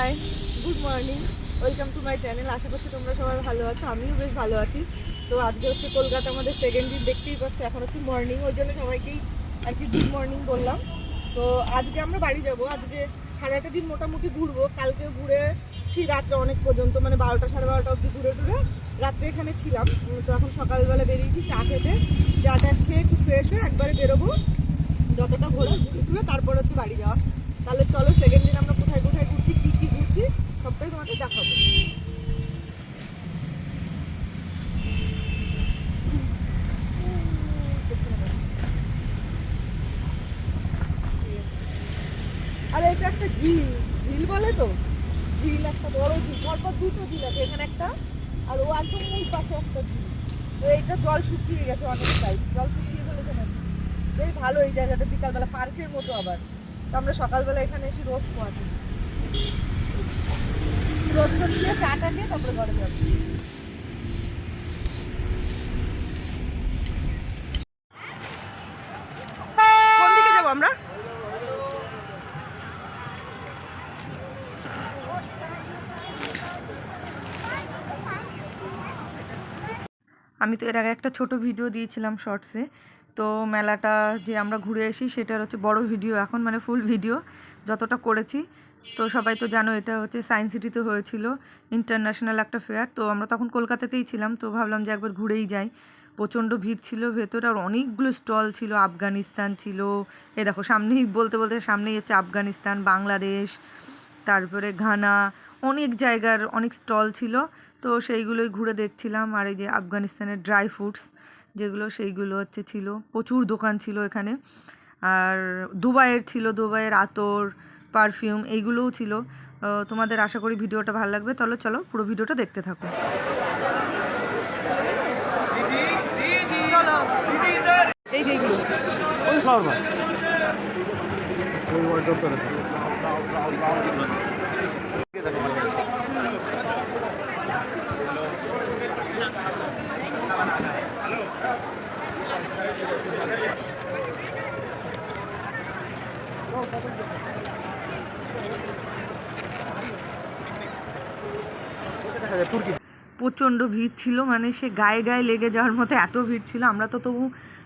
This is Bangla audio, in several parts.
Hi good morning welcome to my channel আশা করছি তোমরা সবাই ভালো আছো। আমিও বেশ ভালো আছি। তো আজকে হচ্ছে কলকাতা আমাদের সেকেন্ড দিন দেখতেই পাচ্ছি, এখন হচ্ছে মর্নিং ওই জন্য সবাইকেই আর কি গুড মর্নিং বললাম। তো আজকে আমরা বাড়ি যাব। আজকে সারাটা দিন মোটামুটি ঘুরবো। কালকে ঘুরেছি রাত্রে অনেক পর্যন্ত মানে বারোটা, সাড়ে বারোটা অবধি ঘুরে টুরে রাত্রে এখানে ছিলাম। তো এখন সকালবেলা বেরিয়েছি চা খেতে। চাটা খেয়ে একটু ফ্রেশ হয়ে একবারে বেরোবো। যতটা ঘোরা ঘুরে টুরে, তারপর হচ্ছে বাড়ি যাওয়া। তাহলে চলো সেকেন্ড দিন আমরা কোথায় কোথায় ঘুরছি কী কী ঘুরছি সবটাই তোমাকে দেখাবো। আরে, এটা একটা ঝিল ঝিল বলে তো? ঝিল একটা বড় ঝিল পরপর দুটো ঝিল আছে, এখানে একটা, আর ও একদম মূল পাশে একটা ঝিল। তো এইটা জল শুকিয়ে গেছে অনেকটাই, জল শুকিয়ে ফেলেছে নাকি? বেশ ভালো এই জায়গাটা, বিকালবেলা পার্কের মতো আবার। তো আমরা সকালবেলা এখানে এসে রোদ পোয়াচ্ছি রোদ দিয়ে চাটা খেয়ে তারপরে ঘরে যাব। কোন দিকে যাব আমরা? আমি তো এর আগে একটা ছোট ভিডিও দিয়েছিলাম শর্টসে। তো মেলাটা যে আমরা ঘুরে আসি সেটার হচ্ছে বড় ভিডিও এখন মানে ফুল ভিডিও যতটা করেছি। তো সবাই তো জানো এটা হচ্ছে সায়েন্স সিটিতে হয়েছিল ইন্টারন্যাশনাল একটা ফেয়ার তো আমরা তখন কলকাতাতেই ছিলাম, তো ভাবলাম যে একবার ঘুরেই যাই। প্রচণ্ড ভিড় ছিল, ভেতরে আর অনেকগুলো স্টল ছিল, আফগানিস্তান ছিল। এ দেখো, সামনেই বলতে বলতে সামনেই হচ্ছে আফগানিস্তান, বাংলাদেশ, তারপরে ঘানা, অনেক জায়গার অনেক স্টল ছিল। তো সেইগুলোই ঘুরে দেখছিলাম। আর এই যে আফগানিস্তানের ড্রাই ফ্রুটস যেগুলো সেইগুলো হচ্ছে ছিল। প্রচুর দোকান ছিল এখানে। আর দুবাইয়ের ছিল দুবাইয়ের আতর পারফিউম এইগুলোও ছিল। তোমাদের আশা করি ভিডিওটা ভালো লাগবে। তাহলে চলো পুরো ভিডিওটা দেখতে থাকো। এই যে এইগুলো। ওই ফ্লাওয়ার বাস ওই ওয়ার্ড্রপ করে থাকে দেখা যায় তুর্কি প্রচণ্ড ভিড় ছিল মানে সে গায়ে গায়ে লেগে যাওয়ার মতো এত ভিড় ছিল। আমরা তো তবু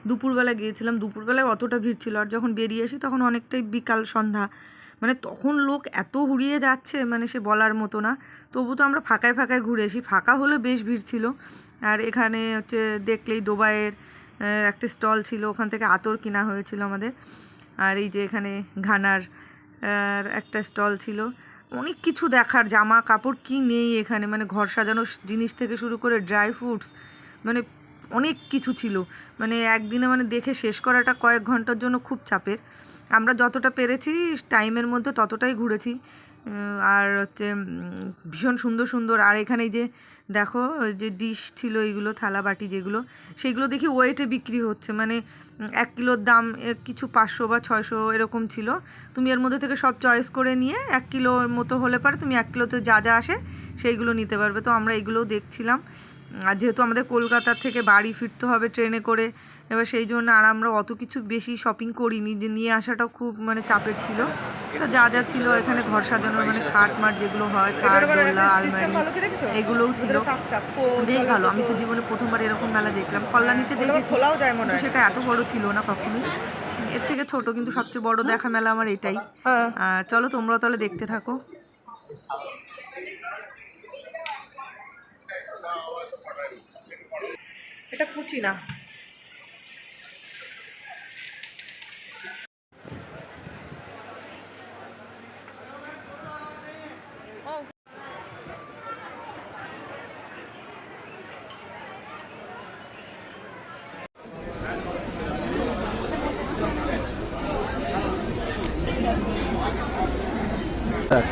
দুপুরবেলা গিয়েছিলাম, দুপুরবেলায় অতটা ভিড় ছিল। আর যখন বেরিয়ে আসি, তখন অনেকটাই বিকাল সন্ধ্যা। মানে তখন লোক এত হুড়িয়ে যাচ্ছে মানে সে বলার মতো না। তবু তো আমরা ফাঁকায় ফাঁকায় ঘুরে আসি। ফাঁকা হলেও বেশ ভিড় ছিল। আর এখানে হচ্ছে দেখলেই দুবাইয়ের একটা স্টল ছিল। ওখান থেকে আতর কিনা হয়েছিল আমাদের। আর এই যে এখানে ঘানার একটা স্টল ছিল। অনেক কিছু দেখার, জামা কাপড় কি নেই এখানে মানে ঘর সাজানো জিনিস থেকে শুরু করে ড্রাই ফ্রুটস মানে অনেক কিছু ছিল। মানে একদিনে মানে দেখে শেষ করাটা কয়েক ঘণ্টার জন্য খুব চাপের। আমরা যতটা পেরেছি টাইমের মধ্যে ততটাই ঘুরেছি। আর হচ্ছে ভীষণ সুন্দর সুন্দর। আর এখানে যে দেখো যে ডিশ ছিল এইগুলো থালা বাটি যেগুলো, সেগুলো দেখি ওয়েটে বিক্রি হচ্ছে। মানে এক কিলোর দাম কিছু পাঁচশো বা ছয়শো এরকম ছিল। তুমি এর মধ্যে থেকে সব চয়েস করে নিয়ে, এক কিলোর মতো হলে পারে। তুমি এক কিলোতে যা যা আসে, সেইগুলো নিতে পারবে। তো আমরা এগুলোও দেখছিলাম। আর যেহেতু আমাদের কলকাতা থেকে বাড়ি ফিরতে হবে ট্রেনে করে, এবার সেই জন্য আর আমরা অত কিছু বেশি শপিং করিনি। যে নিয়ে আসাটাও খুব মানে চাপের ছিল। তো যা যা ছিল এখানে ঘর সাজানোর মানে খাট মাট যেগুলো হয় খাট আলমারি এগুলোও ছিল। বেশ ভালো আমি তো জীবনে প্রথমবার এরকম মেলা দেখলাম। কল্যাণীতে ওটা দেখেছি। খোলাও যায় মনে হয়। সেটা এত বড় ছিল না কখনোই। এর থেকে ছোট কিন্তু সবচেয়ে বড় দেখা মেলা আমার এটাই। হ্যাঁ। চলো তোমরাও তাহলে দেখতে থাকো। এটা কুচি না సార్